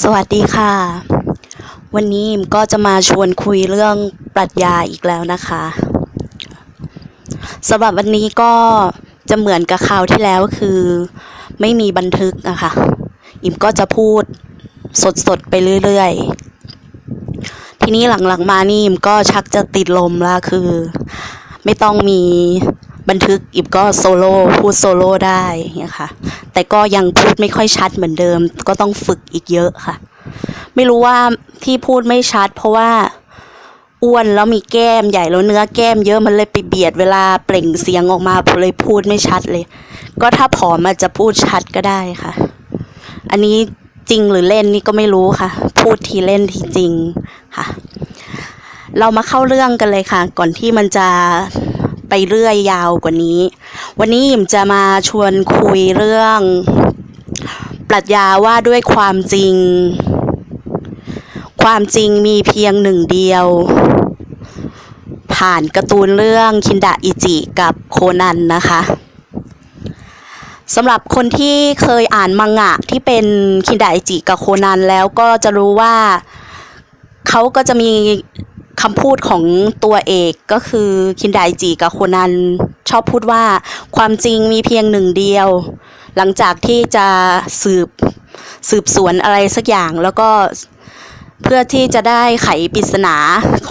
สวัสดีค่ะ วันนี้อิมก็จะมาชวนคุยเรื่องปรัชญาอีกแล้วนะคะสำหรับวันนี้ก็จะเหมือนกับคราวที่แล้วคือไม่มีบันทึกนะคะอิมก็จะพูดสดๆไปเรื่อยๆ ทีนี้หลังๆมานี่อิมก็ชักจะติดลมแล้วคือ ไม่ต้องมี บันทึกอิมก็โซโล่พูดโซโล่ได้เนี่ยค่ะ แต่ก็ยังพูดไม่ค่อยชัดเหมือนเดิม ก็ต้องฝึกอีกเยอะค่ะ ไม่รู้ว่าที่พูดไม่ชัด เพราะว่าอ้วนแล้วมีแก้มใหญ่แล้วเนื้อแก้มเยอะมันเลยไปเบียดเวลาเปล่งเสียงออกมาเลยพูดไม่ชัดเลย ก็ถ้าผอมอาจจะพูดชัดก็ได้ค่ะ อันนี้จริงหรือเล่นนี่ก็ไม่รู้ค่ะ พูดทีเล่นทีจริงค่ะ เรามาเข้าเรื่องกันเลยค่ะ ก่อนที่มันจะ ไปเรื่อยยาวกว่านี้ วันนี้ยิมจะมาชวนคุยเรื่อง ปรัชญาว่าด้วยความจริง ความจริงมีเพียงหนึ่งเดียว ผ่านการ์ตูนเรื่องคินดะอิจิกับโคนันนะคะสำหรับคนที่เคยอ่านมังงะที่เป็นคินดะอิจิกับโคนันแล้วก็จะรู้ว่าเขาก็จะมี คำพูดของตัวเอกก็คือคินไดจิกับโคนันชอบพูดว่าความจริงมีเพียงหนึ่งเดียว หลังจากที่จะสืบสืบสวนอะไรสักอย่างแล้วก็เพื่อที่จะได้ไขปริศนา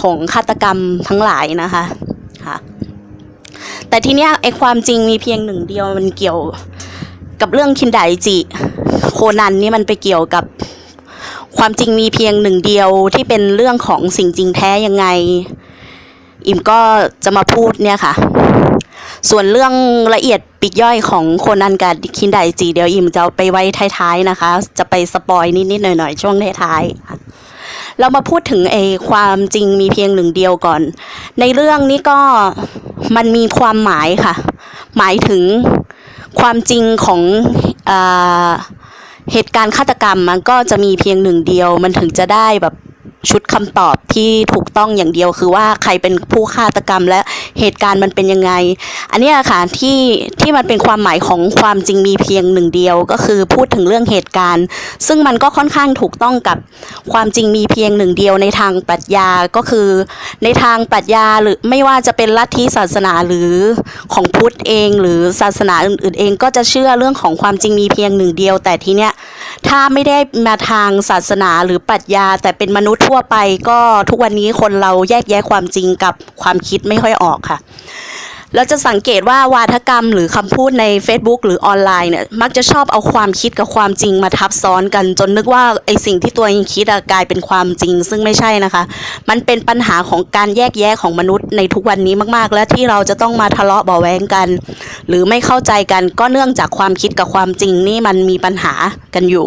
ของฆาตกรรมทั้งหลายนะคะค่ะแต่ทีเนี้ยไอความจริงมีเพียงหนึ่งเดียวมันเกี่ยวกับเรื่องคินไดจิ โคนันนี่มันไปเกี่ยวกับ ความจริงมีเพียงหนึ่งเดียวที่เป็นเรื่องของสิ่งจริงแท้ยังไง อิมก็จะมาพูดเนี่ยค่ะ ส่วนเรื่องละเอียดปีกย่อยของโคนันกับคินไดจีเดี๋ยวอิมจะไปไว้ท้ายๆนะคะ จะไปสปอยนิดๆหน่อยๆช่วงท้ายๆเรามาพูดถึงไอ้ความจริงมีเพียงหนึ่งเดียวก่อน ในเรื่องนี้ก็มันมีความหมายค่ะ หมายถึงความจริงของอ่า เหตุการณ์ฆาตกรรมมันก็จะมีเพียงหนึ่งเดียว มันถึงจะได้แบบ ชุดคำตอบที่ถูกต้องอย่างเดียวคือว่าใครเป็นผู้ฆาตกรรมและเหตุการณ์มันเป็นยังไง อันนี้ค่ะที่ที่มันเป็นความหมายของความจริงมีเพียงหนึ่งเดียว ก็คือพูดถึงเรื่องเหตุการณ์ ซึ่งมันก็ค่อนข้างถูกต้องกับความจริงมีเพียงหนึ่งเดียวในทางปรัชญาก็คือ ในทางปรัชญาหรือไม่ว่าจะเป็นลัทธิศาสนาหรือของพุทธเอง หรือศาสนาอื่น ๆ เองก็จะเชื่อเรื่องของความจริงมีเพียงหนึ่งเดียว แต่ทีเนี้ยถ้าไม่ได้มาทางศาสนาหรือปรัชญาแต่เป็นมนุษย์ทั่วไปก็ทุกวันนี้คนเราแยกแยะความจริงกับความคิดไม่ค่อยออกค่ะเราจะสังเกตว่าวาทกรรมหรือคำพูดใน Facebook หรือออนไลน์เนี่ยมักจะชอบเอาความคิดกับความจริงมาทับซ้อนกัน จนนึกว่าไอสิ่งที่ตัวเองคิดกลายเป็นความจริง ซึ่งไม่ใช่นะคะ มันเป็นปัญหาของการแยกแยะของมนุษย์ในทุกวันนี้มากๆ และที่เราจะต้องมาทะเลาะเบาแวงกัน หรือไม่เข้าใจกันก็เนื่องจากความคิดกับความจริงนี่มันมีปัญหากันอยู่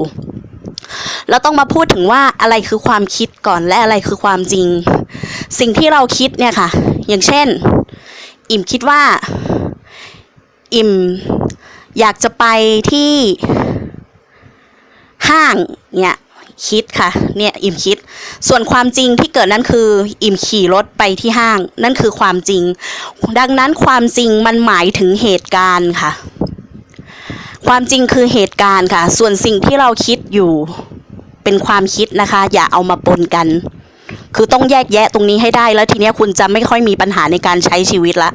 เราต้องมาพูดถึงว่าอะไรคือความคิดก่อนและอะไรคือความจริง สิ่งที่เราคิดเนี่ยค่ะ อย่างเช่น อิ่มคิดว่า อิ่มอยากจะไปที่ห้างเนี่ยคิดค่ะเนี่ยอิ่มคิด ส่วนความจริงที่เกิดนั้นคือ อิ่มขี่รถไปที่ห้าง นั่นคือความจริง ดังนั้นความจริงมันหมายถึงเหตุการณ์ค่ะ ความจริงคือเหตุการณ์ค่ะ ส่วนสิ่งที่เราคิดอยู่เป็นความคิดนะคะ อย่าเอามาปนกัน คือต้องแยกแยะตรงนี้ให้ได้แล้วทีนี้คุณจะไม่ค่อยมีปัญหาในการใช้ชีวิตละ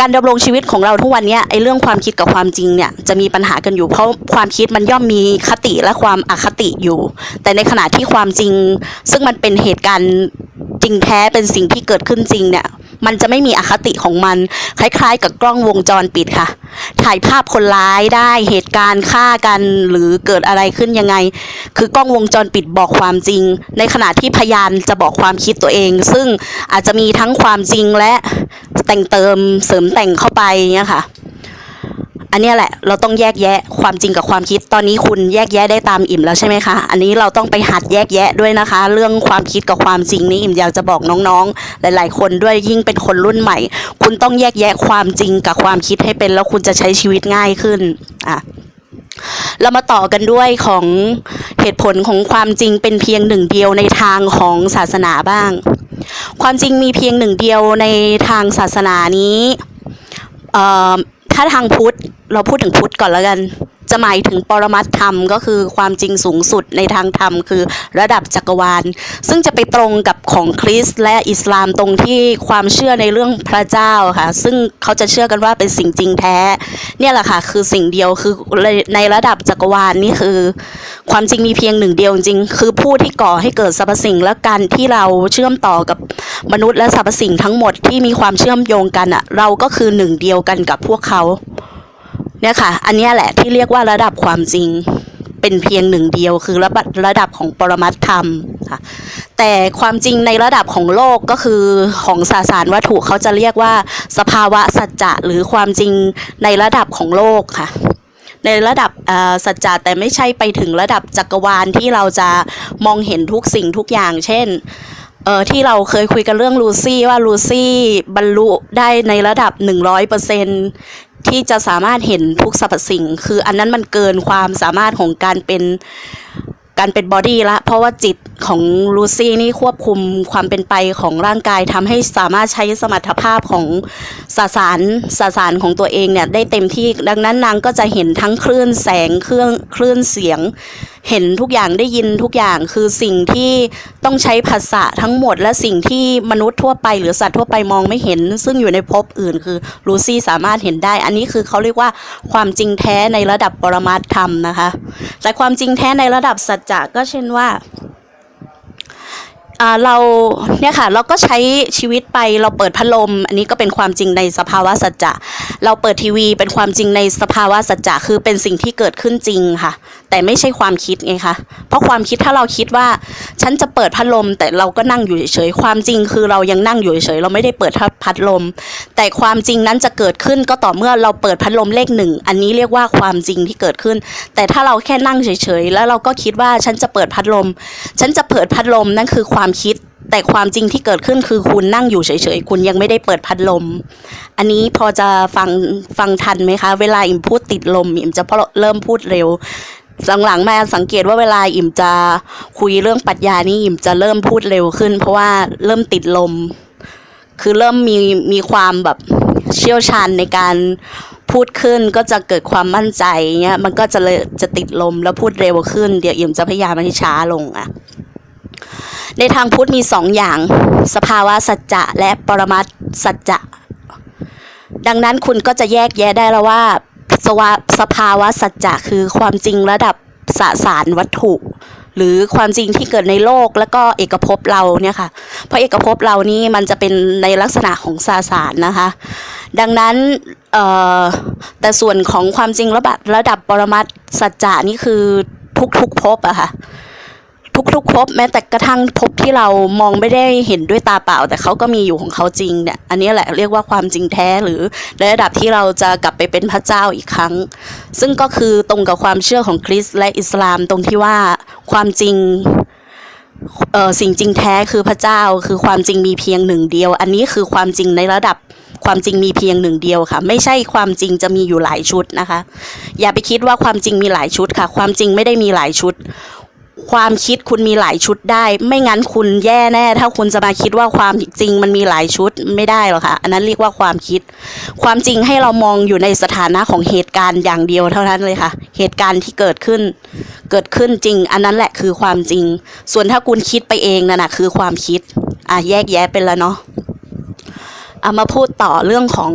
การดำรงชีวิตของเราทุกวันนี้ไอ้เรื่องความคิดกับความจริงเนี่ยจะมีปัญหากันอยู่เพราะความคิดมันย่อมมีคติและความอคติอยู่ แต่ในขณะที่ความจริง ซึ่งมันเป็นเหตุการณ์จริงแท้เป็นสิ่งที่เกิดขึ้นจริงเนี่ย มันจะไม่มีอคติของมัน คล้ายๆ กับกล้องวงจรปิดค่ะ ถ่ายภาพคนร้ายได้เหตุการณ์ฆ่ากันหรือเกิดอะไรขึ้นยังไง คือกล้องวงจรปิดบอกความจริง ในขณะที่พยานจะบอกความคิดตัวเอง ซึ่งอาจจะมีทั้งความจริงและแต่งเติมเสริมแต่งเข้าไปเนี่ยค่ะ อันนี้แหละเราต้องแยกแยะความจริงกับความคิด ตอนนี้คุณแยกแยะได้ตามอิ่มแล้วใช่ไหมคะ อันนี้เราต้องไปหัดแยกแยะด้วยนะคะ เรื่องความคิดกับความจริงนี้อิ่มอยากจะบอกน้องๆ หลาย ๆ คนด้วยยิ่งเป็นคนรุ่นใหม่ คุณต้องแยกแยะความจริงกับความคิดให้เป็นแล้วคุณจะใช้ชีวิตง่ายขึ้นอะเรามาต่อกันด้วยของเหตุผลของความจริงเป็นเพียงหนึ่งเดียวในทางของศาสนาบ้าง ความจริงมีเพียงหนึ่งเดียวในทางศาสนานี้เอ่อ ถ้าทางพุทธเราพูดถึงพุทธก่อนแล้วกัน จะหมายถึงปรมัตธรรมก็คือความจริงสูงสุดในทางธรรมคือระดับจักรวาล ซึ่งจะไปตรงกับของคริสต์และอิสลามตรงที่ความเชื่อในเรื่องพระเจ้าค่ะ ซึ่งเขาจะเชื่อกันว่าเป็นสิ่งจริงแท้ เนี่ยแหละค่ะคือสิ่งเดียวคือในระดับจักรวาลนี่คือ ความจริงมีเพียงหนึ่งเดียวจริงๆคือผู้ที่ก่อให้เกิดสรรพสิ่งและการที่เราเชื่อมต่อกับมนุษย์และสรรพสิ่งทั้งหมดที่มีความเชื่อมโยงกันอะเราก็คือหนึ่งเดียวกันกับพวกเขา เนี่ยค่ะ อันนี้แหละที่เรียกว่าระดับความจริง เป็นเพียงหนึ่งเดียวคือระดับระดับของปรมัตธรรมค่ะแต่ความจริงในระดับของโลกก็คือของสสารวัตถุเขาจะเรียกว่า สภาวะสัจจะหรือความจริงในระดับของโลกค่ะ ในระดับสัจจะแต่ไม่ใช่ไปถึงระดับจักรวาลที่เราจะมองเห็นทุกสิ่งทุกอย่าง เช่น เออที่เราเคยคุยกันเรื่องลูซี่ว่าลูซี่บรรลุได้ในระดับ 100%ที่จะสามารถเห็นทุกสรรพสิ่ง คืออันนั้นมันเกินความสามารถของการเป็นการเป็นบอดี้ละ เพราะว่าจิต ของลูซี่นี่ควบคุมความเป็นไปของร่างกายทำให้สามารถใช้สมรรถภาพของสสารสสารของตัวเองเนี่ยได้เต็มที่ดังนั้นนางก็จะเห็นทั้งคลื่นแสงเครื่องคลื่นเสียง เห็นทุกอย่างได้ยินทุกอย่างคือสิ่งที่ต้องใช้ภาษาทั้งหมด และสิ่งที่มนุษย์ทั่วไป หรือสัตว์ทั่วไปมองไม่เห็น ซึ่งอยู่ในภพอื่นคือลูซี่สามารถเห็นได้ อันนี้คือเขาเรียกว่าความจริงแท้ในระดับปรมัตธรรมนะคะ แต่ความจริงแท้ในระดับสัจจะก็เช่นว่าอ่า เราเนี่ยค่ะเราก็ใช้ชีวิตไปเราเปิดพัดลม อันนี้ก็เป็นความจริงในสภาวะสัจจะ เราเปิดทีวีเป็นความจริงในสภาวะสัจจะคือเป็นสิ่งที่เกิดขึ้นจริงค่ะแต่ไม่ใช่ความคิดไงคะ เพราะความคิดถ้าเราคิดว่า ฉันจะเปิดพัดลม แต่เราก็นั่งอยู่เฉยๆ ความจริงคือเรายังนั่งอยู่เฉยๆ เราไม่ได้เปิดพัดลม แต่ความจริงนั้นจะเกิดขึ้นก็ต่อเมื่อเราเปิดพัดลมเลขหนึ่ง อันนี้เรียกว่าความจริงที่เกิดขึ้น แต่ถ้าเราแค่นั่งเฉยๆ แล้วเราก็คิดว่าฉันจะเปิดพัดลม ฉันจะเปิดพัดลมนั่นคือความคิดแต่ความจริงที่เกิดขึ้นคือคุณนั่งอยู่เฉยๆ คุณยังไม่ได้เปิดพัดลม อันนี้พอจะฟังฟังทันไหมคะ เวลาอิมพูดติดลมอิมจะพอเริ่มพูดเร็ว หลังๆมาสังเกตว่าเวลาอิ่มจะคุยเรื่องปรัชญานี่อิ่มจะเริ่มพูดเร็วขึ้น เพราะว่าเริ่มติดลม คือเริ่มมีมีความแบบเชี่ยวชาญในการพูดขึ้นก็จะเกิดความมั่นใจเงี้ยมันก็จะเลยจะติดลมแล้วพูดเร็วขึ้น เดี๋ยวอิ่มจะพยายามให้ช้าลงอะในทางพุทธมีสองอย่าง สภาวะสัจจะและปรมัตสัจจะดังนั้นคุณก็จะแยกแยะได้แล้วว่า สวสภาวะสัจจะคือความจริงระดับสสารวัตถุ หรือความจริงที่เกิดในโลกแล้วก็เอกภพเราเนี่ยค่ะ เพราะเอกภพเรานี่มันจะเป็นในลักษณะของสสารนะคะ ดังนั้นแต่ส่วนของความจริงระดับระดับปรมัตสัจจะนี่คือทุกๆภพอะค่ะ ทุกๆภพแม้แต่กระทั่งภพที่เรามองไม่ได้เห็นด้วยตาเปล่า แต่เขาก็มีอยู่ของเขาจริงเนี่ยอันนี้แหละเรียกว่าความจริงแท้หรือในระดับที่เราจะกลับไปเป็นพระเจ้าอีกครั้ง ซึ่งก็คือตรงกับความเชื่อของคริสต์และอิสลามตรงที่ว่าความจริงเอ่อสิ่งจริงแท้คือพระเจ้าคือความจริงมีเพียงหนึ่งเดียว อันนี้คือความจริงในระดับความจริงมีเพียงหนึ่งเดียวค่ะ ไม่ใช่ความจริงจะมีอยู่หลายชุดนะคะ อย่าไปคิดว่าความจริงมีหลายชุดค่ะ ความจริงไม่ได้มีหลายชุด ความคิดคุณมีหลายชุดได้ ไม่งั้นคุณแย่แน่ ถ้าคุณจะมาคิดว่าความจริงมันมีหลายชุดไม่ได้หรอกค่ะ อันนั้นเรียกว่าความคิด ความจริงให้เรามองอยู่ในสถานะของเหตุการณ์อย่างเดียวเท่านั้นเลยค่ะ เหตุการณ์ที่เกิดขึ้น เกิดขึ้นจริง อันนั้นแหละคือความจริง ส่วนถ้าคุณคิดไปเองนั่นนะคือความคิด อะแยกแยะเป็นแล้วเนาะเอามาพูดต่อเรื่องของ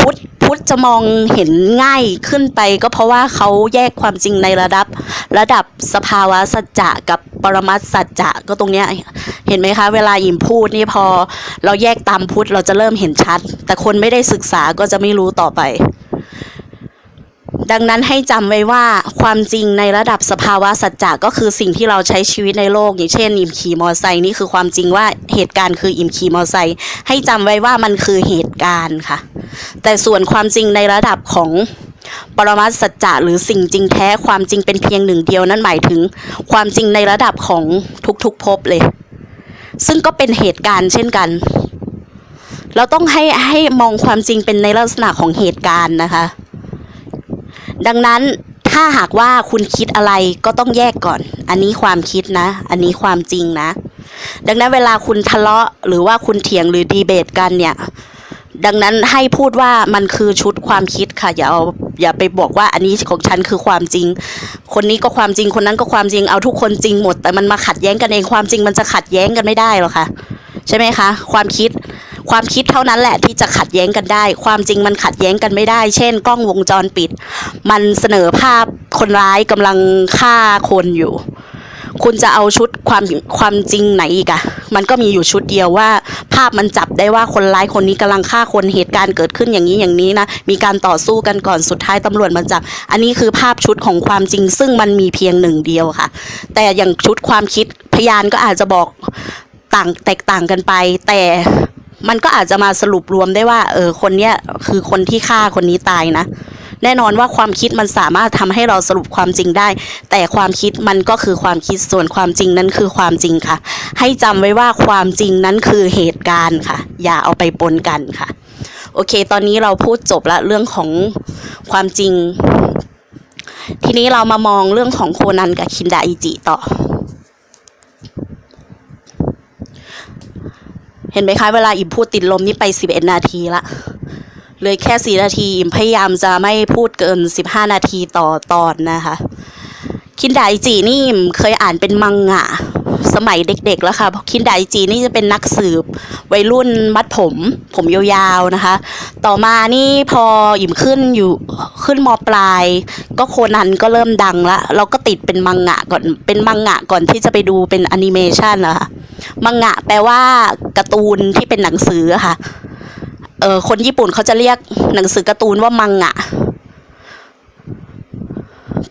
พุทธ พุทธจะมองเห็นง่ายขึ้นไป ก็เพราะว่าเขาแยกความจริงในระดับ ระดับสภาวะสัจจะกับปรมัตสัจจะก็ตรงเนี้ยเห็นไหมคะ เวลาอิ่มพูดนี่พอเราแยกตามพุทธเราจะเริ่มเห็นชัด แต่คนไม่ได้ศึกษาก็จะไม่รู้ต่อไป ดังนั้นให้จำไว้ว่าความจริงในระดับสภาวะสัจจะก็คือสิ่งที่เราใช้ชีวิตในโลก อย่างเช่น อิมขี่มอไซค์นี่คือความจริงว่าเหตุการณ์คืออิมขี่มอไซค์ให้จำไว้ว่ามันคือเหตุการณ์ค่ะ แต่ส่วนความจริงในระดับของปรมัตสัจจะหรือสิ่งจริงแท้ความจริงเป็นเพียงหนึ่งเดียวนั่นหมายถึงความจริงในระดับของทุกๆภพเลย ซึ่งก็เป็นเหตุการณ์เช่นกัน เราต้องให้ให้มองความจริงเป็นในลักษณะของเหตุการณ์นะคะ ดังนั้นถ้าหากว่าคุณคิดอะไรก็ต้องแยกก่อน อันนี้ความคิดนะ อันนี้ความจริงนะ ดังนั้นเวลาคุณทะเลาะหรือว่าคุณเถียงหรือดีเบตกันเนี่ย ดังนั้นให้พูดว่ามันคือชุดความคิดค่ะอย่าเอาอย่าไปบอกว่าอันนี้ของฉันคือความจริง คนนี้ก็ความจริงคนนั้นก็ความจริงเอาทุกคนจริงหมด แต่มันมาขัดแย้งกันเองความจริงมันจะขัดแย้งกันไม่ได้หรอกค่ะใช่ไหมคะ ความคิด ความคิดเท่านั้นแหละที่จะขัดแย้งกันได้ ความจริงมันขัดแย้งกันไม่ได้ เช่น กล้องวงจรปิด มันเสนอภาพคนร้ายกำลังฆ่าคนอยู่ คุณจะเอาชุดความความจริงไหนอีกอะมันก็มีอยู่ชุดเดียวว่า ภาพมันจับได้ว่าคนร้ายคนนี้กำลังฆ่าคนเหตุการณ์เกิดขึ้นอย่างนี้อย่างนี้นะมีการต่อสู้กันก่อนสุดท้ายตำรวจมาจับ อันนี้คือภาพชุดของความจริง ซึ่งมันมีเพียงหนึ่งเดียวค่ะ แต่อย่างชุดความคิดพยานก็อาจจะบอกต่างแตกต่างกันไป แต่ มันก็อาจจะมาสรุปรวมได้ว่า เออคนเนี้ยคือคนที่ฆ่าคนนี้ตายนะ แน่นอนว่าความคิดมันสามารถทำให้เราสรุปความจริงได้ แต่ความคิดมันก็คือความคิดส่วนความจริงนั้นคือความจริงค่ะ ให้จำไว้ว่าความจริงนั้นคือเหตุการณ์ค่ะ อย่าเอาไปปนกันค่ะ โอเค ตอนนี้เราพูดจบละเรื่องของความจริง ทีนี้เรามามองเรื่องของโคนันกับคินดาอิจิต่อ เห็นไหมคะเวลาอิ่มพูดติดลมนี่ไป 11 นาทีละเลยแค่ 4 นาทีอิ่มพยายามจะไม่พูดเกิน 15 นาทีต่อตอนนะคะ คินดาอิจินี่อิมเคยอ่านเป็นมังงะ สมัยเด็กๆแล้วค่ะเพราะคินไดจินี่จะเป็นนักสืบวัยรุ่นมัดผม ผมยาวๆนะคะ ต่อมานี่พออิ่มขึ้นอยู่ขึ้นมปลาย ก็โคนันก็เริ่มดังละเราก็ติดเป็นมังงะก่อนเป็นมังงะก่อนที่จะไปดูเป็นแอนิเมชันนะคะมังงะแปลว่าการ์ตูนที่เป็นหนังสือค่ะเออคนญี่ปุ่นเขาจะเรียกหนังสือการ์ตูนว่ามังงะ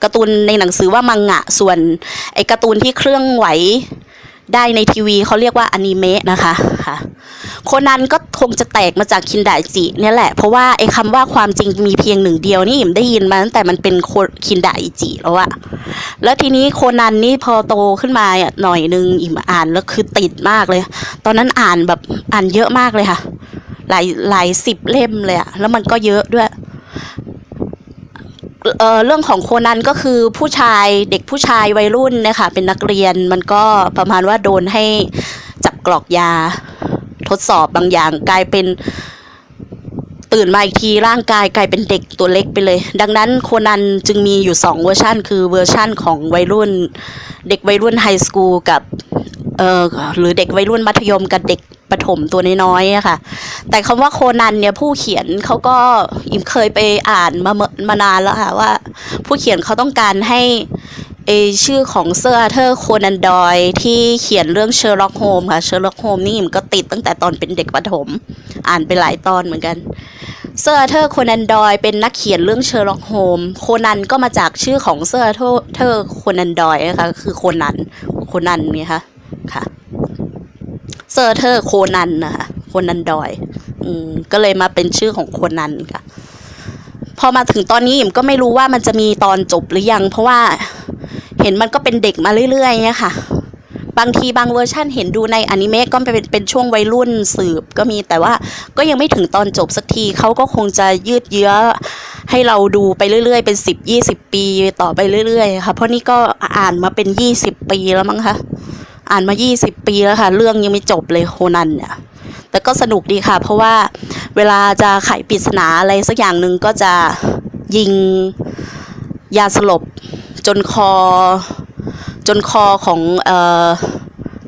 การ์ตูนในหนังสือว่ามังงะ ส่วนไอการ์ตูนที่เคลื่อนไหวได้ในทีวีเขาเรียกว่าอนิเมะนะคะค่ะโคนันก็คงจะแตกมาจากคินไดจิเนี่ยแหละ เพราะว่าไอ้คำว่าความจริงมีเพียงหนึ่งเดียวนี่อิ่มได้ยินมาตั้งแต่มันเป็นคินไดจิแล้วอะแล้วทีนี้โคนันนี่พอโตขึ้นมาอะหน่อยนึงอิ่มอ่านแล้วคือติดมากเลย ตอนนั้นอ่านแบบอ่านเยอะมากเลยค่ะ หลายหลายสิบเล่มเลยอะแล้วมันก็เยอะด้วย เอ่อเรื่องของโคนันก็คือผู้ชายเด็กผู้ชายวัยรุ่นนะคะเป็นนักเรียนมันก็ประมาณว่าโดนให้จับกรอกยา ทดสอบบางอย่างกลายเป็นตื่นมาอีกทีร่างกายกลายเป็นเด็กตัวเล็กไปเลย ดังนั้นโคนันจึงมีอยู่สองเวอร์ชันคือเวอร์ชันของวัยรุ่น เด็กวัยรุ่นไฮสคูลกับ เอ่อหรือเด็กวัยรุ่นมัธยมกับเด็กประถมตัวน้อยๆอะค่ะ แต่คำว่าโคนันเนี่ยผู้เขียนเขาก็อิมเคยไปอ่านมาเมื่อมานานแล้วค่ะว่า ผู้เขียนเขาต้องการให้เอชื่อของเซอร์อาเธอร์โคนันดอยที่เขียนเรื่องเชอร์ล็อกโฮมค่ะเชอร์ล็อกโฮมนี่อิมก็ติดตั้งแต่ตอนเป็นเด็กประถม อ่านไปหลายตอนเหมือนกันเซอร์อาเธอร์โคนันดอยเป็นนักเขียนเรื่องเชอร์ล็อกโฮมโคนันก็มาจากชื่อของเซอร์อาเธอร์โคนันดอยนะคะคือโคนันโคนันเนี่ยค่ะ ซอร์เธอร์โคนันนะคะโคนันดอยอืมก็เลยมาเป็นชื่อของโคนันค่ะ พอมาถึงตอนนี้อิมก็ไม่รู้ว่ามันจะมีตอนจบหรือยัง เพราะว่าเห็นมันก็เป็นเด็กมาเรื่อยๆเนี่ยค่ะ บางทีบางเวอร์ชั่นเห็นดูในอนิเมะก็เป็นเป็นช่วงวัยรุ่นสืบก็มีแต่ว่าก็ยังไม่ถึงตอนจบสักทีเขาก็คงจะยืดเยื้อให้เราดูไปเรื่อยๆ เป็นสิบยี่สิบปีต่อไปเรื่อยๆค่ะเพราะนี่ก็อ่านมาเป็นยี่สิบปีแล้วมั้งคะ อ่านมา 20 ปีแล้วค่ะ เรื่องยังไม่จบเลยโคนันเนี่ย แต่ก็สนุกดีค่ะ เพราะว่าเวลาจะไขปริศนาอะไรสักอย่างหนึ่งก็จะยิงยาสลบจนคอ จนคอของเอ่อ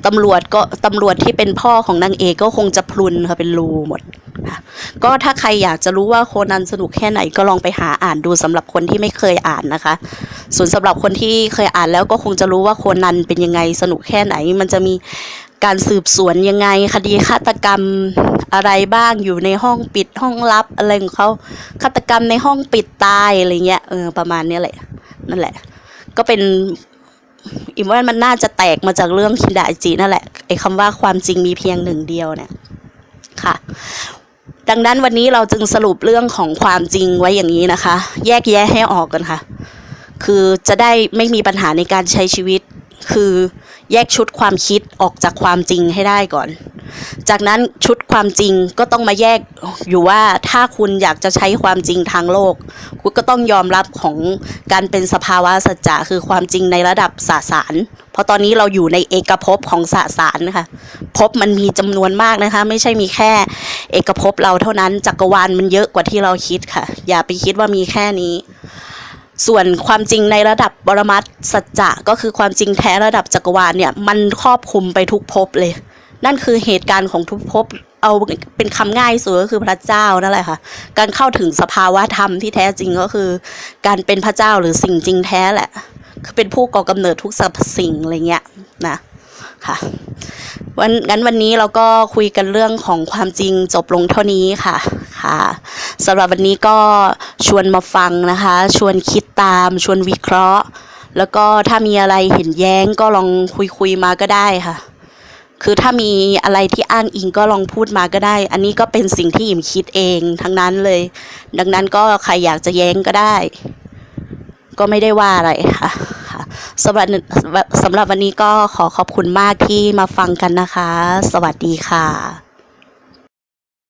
ตำรวจก็ตำรวจที่เป็นพ่อของนางเอกก็คงจะพลุนค่ะเป็นรูหมด ค่ะก็ถ้าใครอยากจะรู้ว่าโคนันสนุกแค่ไหนก็ลองไปหาอ่านดูสำหรับคนที่ไม่เคยอ่านนะคะ ส่วนสำหรับคนที่เคยอ่านแล้วก็คงจะรู้ว่าโคนันเป็นยังไงสนุกแค่ไหน มันจะมีการสืบสวนยังไง คดีฆาตกรรมอะไรบ้างอยู่ในห้องปิดห้องลับอะไรของเขาฆาตกรรมในห้องปิดตายอะไรเงี้ยเออประมาณนี้แหละนั่นแหละ ก็เป็นอิมว่ามันน่าจะแตกมาจากเรื่องคินดาอิจินั่นแหละไอ้คำว่าความจริงมีเพียงหนึ่งเดียวเนี่ยค่ะ ดังนั้นวันนี้เราจึงสรุปเรื่องของความจริงไว้อย่างนี้นะคะ แยกแยะให้ออกกันค่ะ คือจะได้ไม่มีปัญหาในการใช้ชีวิต คือ แยกชุดความคิดออกจากความจริงให้ได้ก่อน จากนั้นชุดความจริงก็ต้องมาแยกอยู่ว่าถ้าคุณอยากจะใช้ความจริงทางโลก คุณก็ต้องยอมรับของการเป็นสภาวะสัจจะคือความจริงในระดับสสาร เพราะตอนนี้เราอยู่ในเอกภพของสสารนะคะภพมันมีจำนวนมากนะคะ ไม่ใช่มีแค่ เอกภพเราเท่านั้นจักรวาลมันเยอะกว่าที่เราคิดค่ะ อย่าไปคิดว่ามีแค่นี้ ส่วนความจริงในระดับปรมัตสัจจะก็คือความจริงแท้ระดับจักรวาลเนี่ยมันครอบคลุมไปทุกภพเลย นั่นคือเหตุการณ์ของทุกภพเอาเป็นคำง่ายสุดก็คือพระเจ้านั่นแหละค่ะ การเข้าถึงสภาวะธรรมที่แท้จริงก็คือ การเป็นพระเจ้าหรือสิ่งจริงแท้แหละ คือเป็นผู้ก่อกำเนิดทุกสรรพสิ่งอะไรเงี้ยนะ ค่ะวันงั้นวันนี้เราก็คุยกันเรื่องของความจริงจบลงเท่านี้ค่ะค่ะสำหรับวันนี้ก็ชวนมาฟังนะคะ ชวนคิดตามชวนวิเคราะห์ แล้วก็ถ้ามีอะไรเห็นแย้งก็ลองคุยคุยมาก็ได้ค่ะ คือถ้ามีอะไรที่อ้างอิงก็ลองพูดมาก็ได้ อันนี้ก็เป็นสิ่งที่อิ่มคิดเองทั้งนั้นเลย ดังนั้นก็ใครอยากจะแย้งก็ได้ ก็ไม่ได้ว่าอะไรค่ะ สำหรับสำหรับวันนี้ก็ขอขอบคุณมากที่มาฟังกันนะคะ สวัสดีค่ะ